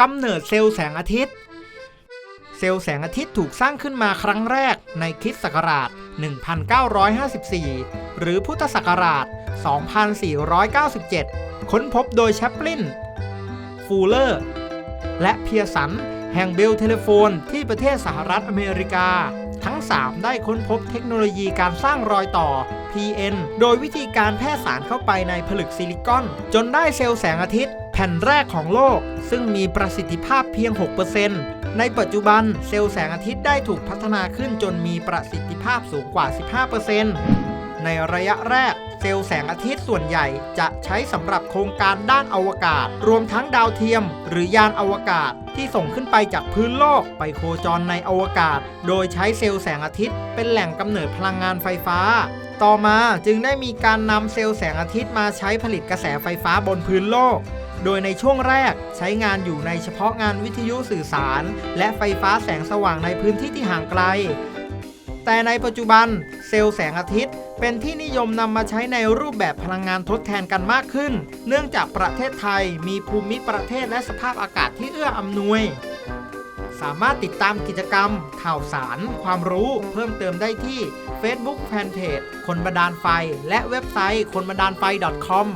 กำเนิดเซลล์แสงอาทิตย์ เซลล์แสงอาทิตย์ถูกสร้างขึ้นมาครั้งแรกในคริสต์ศักราช 1954 หรือพุทธศักราช 2497 ค้นพบโดยแชปลิน ฟูเลอร์ และเพียสัน แห่งเบลเทเลโฟนที่ประเทศสหรัฐอเมริกา ทั้ง 3 ได้ค้นพบเทคโนโลยีการสร้างรอยต่อ PN โดยวิธีการแพร่สารเข้าไปในผลึกซิลิคอน จนได้เซลล์แสงอาทิตย์ แผ่นแรกของโลก ซึ่งมีประสิทธิภาพเพียง 6%ในปัจจุบันเซลล์แสงอาทิตย์ได้ถูกพัฒนาขึ้นจนมีประสิทธิภาพสูงกว่า 15%ในระยะแรกเซลล์แสงอาทิตย์ส่วนใหญ่จะใช้สำหรับโครงการด้านอวกาศ รวมทั้งดาวเทียม หรือยานอวกาศที่ส่งขึ้นไปจากพื้นโลกไปโคจรในอวกาศ โดยใช้เซลล์แสงอาทิตย์ เป็นแหล่งกำเนิดพลังงานไฟฟ้า ต่อมาจึงได้มีการนำเซลล์แสงอาทิตย์มาใช้ผลิตกระแสไฟฟ้าบนพื้นโลก โดยในช่วงแรกใช้งานอยู่ในเฉพาะงานวิทยุสื่อสาร และไฟฟ้าแสงสว่างในพื้นที่ที่ห่างไกล แต่ในปัจจุบันเซลล์แสงอาทิตย์ เป็นที่นิยมนำมาใช้ในรูปแบบพลังงานทดแทนกันมากขึ้น เนื่องจากประเทศไทยมีภูมิประเทศและสภาพอากาศที่เอื้ออำนวยสามารถติดตามกิจกรรม ข่าวสาร ความรู้เพิ่มเติมได้ที่ Facebook Fanpage คนบันดาลไฟ และเว็บไซต์คนบันดาลไฟ .com